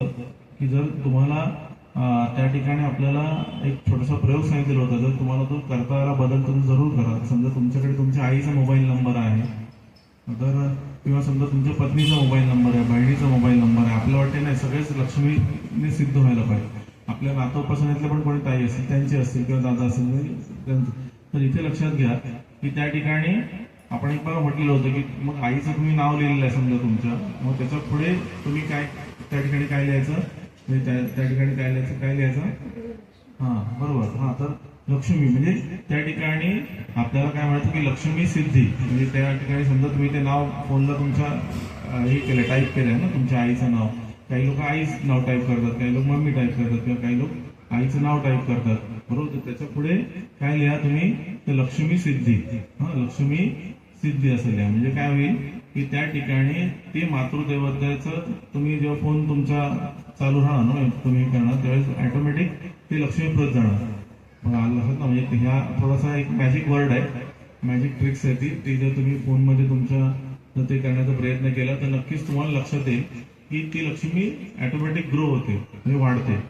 की जर तुम्हाला त्या ठिकाणी आपल्याला एक छोटासा प्रयोग सांगितलेला होता जर तुम्हाला तो करता आला बदल तुम्ही जरूर करा. समजा तुमच्याकडे तुमच्या आईचा मोबाईल नंबर आहे तर किंवा समजा तुमच्या पत्नीचा मोबाईल नंबर आहे बहिणीचा मोबाईल नंबर आहे आपल्या वाटते नाही सगळेच लक्ष्मीने सिद्ध व्हायला पाहिजे. आपल्या नातोपासण्यातले पण कोणी ताई असतील त्यांचे असतील किंवा दादा असतील म्हणजे तर इथे लक्षात घ्या की त्या ठिकाणी आपण एक बघा म्हटलेलं होतं की मग आईचं तुम्ही नाव लिहिलेलं आहे समजा तुमच्या मग त्याच्या पुढे तुम्ही काय त्या ठिकाणी काय लिहायचं? म्हणजे त्या त्या ठिकाणी काय लिहायचं? काय लिहायचं? हा बरोबर. हा तर लक्ष्मी म्हणजे त्या ठिकाणी आपल्याला काय म्हणायचं की लक्ष्मी सिद्धी. म्हणजे त्या ठिकाणी समजा तुम्ही ते नाव फोनला तुमच्या हे केलं टाईप केलंय ना तुमच्या आईचं नाव. काही लोक आईच नाव टाईप करतात काही लोक मम्मी टाईप करतात किंवा काही लोक आईचं नाव टाईप करतात. बरोबर? त्याच्या पुढे काय लिहा तुम्ही? लक्ष्मी सिद्धी. हा लक्ष्मी सिद्धी असेल म्हणजे काय होईल की त्या ठिकाणी ते मातृदेवतेचं तुम्ही जेव्हा फोन तुमचा चालू राहणार ना तुम्ही करणार त्यावेळेस ऑटोमॅटिक ते लक्ष्मीप्रत जाणार. मग आलं ना म्हणजे ह्या थोडासा एक मॅजिक वर्ड आहे. मॅजिक ट्रिक्स आहे ती. ती जर तुम्ही फोनमध्ये तुमच्या जर ते करण्याचा प्रयत्न केला तर नक्कीच तुम्हाला लक्षात येईल की ती लक्ष्मी ऑटोमॅटिक ग्रो होते म्हणजे वाढते.